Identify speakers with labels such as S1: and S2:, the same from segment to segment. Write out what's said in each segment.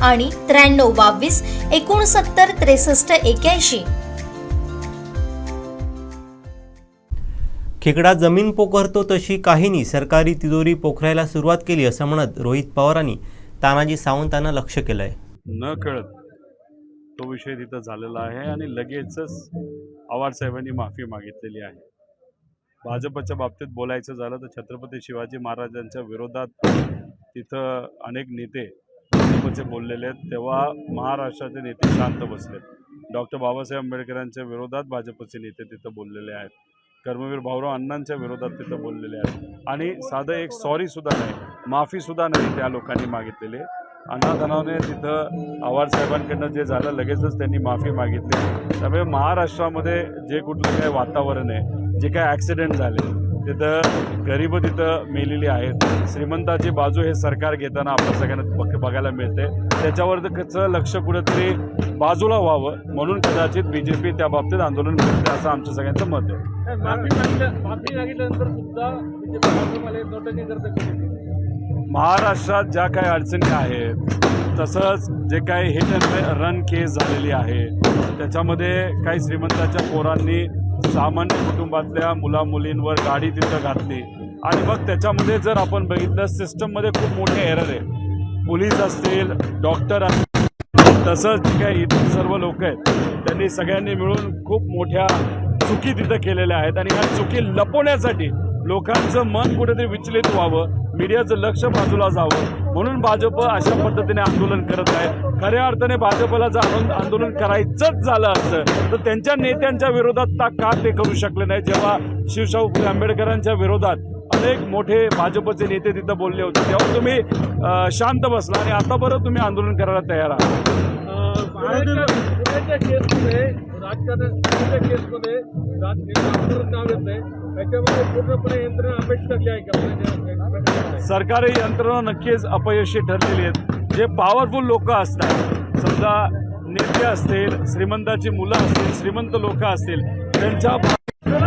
S1: आणि त्र्याण्णव बावीस एकोणसत्तर त्रेसष्ट एक्याऐंशी.
S2: खेकडा जमीन पोखरतो तशी काहींनी सरकारी तिजोरी पोखरायला सुरुवात केली असं म्हणत रोहित पवारांनी तानाजी सावंतांना लक्ष केलंय.
S3: न कळत तो विषय तिथं झालेला आहे आणि लगेचच आवारसाहेबांनी माफी मागितलेली आहे. भाजपच्या बाबतीत बोलायचं झालं तर छत्रपती शिवाजी महाराजांच्या विरोधात तिथं अनेक नेते भाजपचे बोललेले आहेत तेव्हा महाराष्ट्राचे नेते शांत बसलेत. डॉक्टर बाबासाहेब आंबेडकरांच्या विरोधात भाजपचे नेते तिथं बोललेले आहेत. कर्मवीर भाऊराव अण्णांच्या विरोधात तिथं बोललेले आहेत. आणि साधं एक सॉरीसुद्धा नाही माफीसुद्धा नाही त्या लोकांनी मागितलेली. अण्णाधनाने तिथं आवार साहेबांकडनं जे झालं लगेचच त्यांनी माफी मागितली. त्यामुळे महाराष्ट्रामध्ये जे कुठलं काय वातावरण आहे जे काय ॲक्सिडेंट झाले तिथं गरीब तिथं मेलेली आहेत. श्रीमंताची बाजू हे सरकार घेताना आपल्या सगळ्यांना बघ बघायला मिळते. त्याच्यावर कसं लक्ष कुठेतरी बाजूला व्हावं. म्हणून कदाचित बी जे पी त्या बाबतीत आंदोलन करते असं आमचं सगळ्यांचं मत आहे. महाराष्ट्रात ज्या काही अडचणी आहेत तसंच जे काही हिट अँड रन केस झालेली आहे त्याच्यामध्ये काही श्रीमंताच्या पोरांनी सामान्य कुटुंबातल्या मुलामुलींवर गाडी तिथं घातली. आणि मग त्याच्यामध्ये जर आपण बघितलं सिस्टममध्ये खूप मोठे एरर आहे. पोलीस असतील डॉक्टर असतील तसंच जे काही इतर सर्व लोक आहेत त्यांनी सगळ्यांनी मिळून खूप मोठ्या चुकी तिथं केलेल्या आहेत. आणि ह्या चुकी लपवण्यासाठी लोकांचं मन कुठेतरी विचलित व्हावं. मीडियाचं लक्ष बाजूला जावं. म्हणून भाजप अशा पद्धतीने आंदोलन करत आहे. खऱ्या अर्थाने भाजपला जर आंदोलन करायचंच झालं असतं तर त्यांच्या नेत्यांच्या विरोधात ता का ते करू शकले नाही. जेव्हा शिवशाहू फुले आंबेडकरांच्या विरोधात अनेक मोठे भाजपचे नेते तिथं बोलले होते. तेव्हा तुम्ही शांत बसला आणि आता बरं तुम्ही आंदोलन करायला तयार आहात.
S4: केसमध्ये राजकारण केसमध्ये नाव येत त्याच्यामध्ये पूर्णपणे यंत्रणा अपेक्षित आहे का
S3: सरकारी यंत्रणा नक्कीच अपयशी ठरलेली आहेत. जे पॉवरफुल लोक असतात समजा नेते असतील श्रीमंताची मुलं असतील श्रीमंत लोक असतील त्यांच्या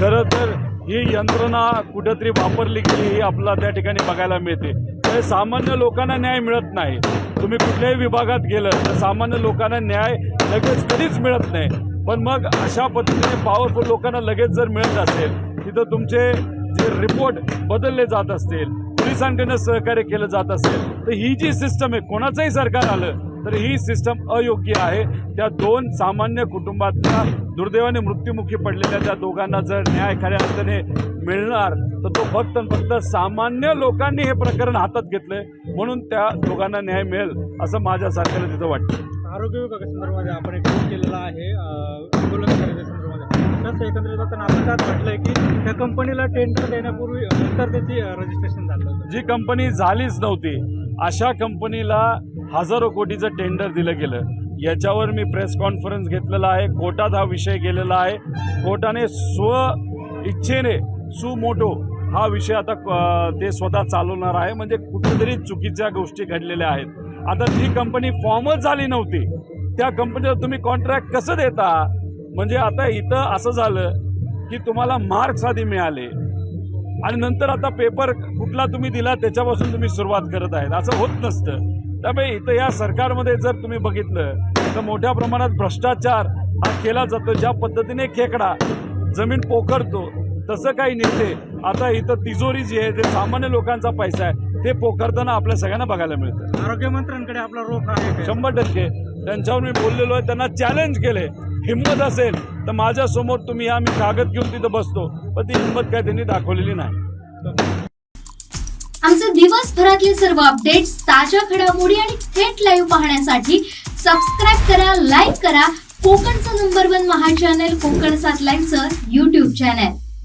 S3: खरं तर ही यंत्रणा कुठंतरी वापरली गेली ही आपल्याला त्या ठिकाणी बघायला मिळते. तर सामान्य लोकांना न्याय मिळत नाही. तुम्ही कुठल्याही विभागात गेलं तर सामान्य लोकांना न्याय लगेच कधीच मिळत नाही. पण मग अशा पद्धतीने पॉवरफुल लोकांना लगेच जर मिळत असेल तिथं तुमचे जे रिपोर्ट बदलले जात असतील पोलिसांकडनं सहकार्य केलं जात असेल तर ही जी सिस्टम आहे कोणाचंही सरकार आलं तर ही सिस्टम अयोग्य आहे. त्या दोन सामान्य कुटुंबातल्या दुर्दैवाने मृत्युमुखी पडलेल्या त्या दोघांना जर न्याय खऱ्या अर्थाने मिळणार तर तो फक्त फक्त सामान्य लोकांनी हे प्रकरण हातात घेतलंय म्हणून त्या दोघांना न्याय मिळेल असं माझ्या सरकारला तिथं वाटतं.
S4: आरोग्य विभागासंदर्भामध्ये आपण एक फोन केलेला आहे अं, आंदोलन करायच्या संदर्भामध्ये. तसं एकंदरीत आता आपण त्यात म्हटलंय की त्या कंपनीला टेंडर देण्यापूर्वी नंतर त्याची रजिस्ट्रेशन झालं होतं.
S3: जी कंपनी झालीच नव्हती अशा कंपनीला हजारो कोटीचं टेंडर दिलं गेलं. याच्यावर मी प्रेस कॉन्फरन्स घेतलेला आहे कोर्टात हा विषय गेलेला आहे. कोर्टाने स्व इच्छेने सुमोटो हा विषय आता ते स्वतः चालवणार आहे. म्हणजे कुठेतरी चुकीच्या गोष्टी घडलेल्या आहेत. आता जी कंपनी फॉर्मच झाली नव्हती त्या कंपनीला तुम्ही कॉन्ट्रॅक्ट कसं देता? म्हणजे आता इथं असं झालं की तुम्हाला मार्क्स आधी मिळाले. आणि नंतर आता पेपर कुठला तुम्ही दिला त्याच्यापासून तुम्ही सुरुवात करत आहेत. असं होत नसतं. त्यामुळे इथं या सरकारमध्ये जर तुम्ही बघितलं तर मोठ्या प्रमाणात भ्रष्टाचार हा केला जातो. ज्या पद्धतीने खेकडा जमीन पोखरतो तसं काही नेते आता इथं तिजोरी जी आहे ते सामान्य लोकांचा पैसा आहे. ते पोखरताना आपल्या सगळ्यांना बघायला मिळतं.
S4: आरोग्य मंत्र्यांकडे आपला रोख आहे?
S3: शंभर टक्के. त्यांच्यावर मी बोललेलो आहे त्यांना चॅलेंज केले. हिंमत असेल तर माझ्यासमोर तुम्ही या मी कागद घेऊन तिथं बसतो. पण ती हिंमत काय त्यांनी दाखवलेली नाही.
S1: आमचे दिवसभरातले सर्व अपडेट्स ताज्या घडामोडी आणि थेट लाईव्ह पाहण्यासाठी सबस्क्राईब करा लाईक करा. कोकणचं नंबर वन महा चॅनल कोकण सात लाईव्हचं युट्यूब चॅनल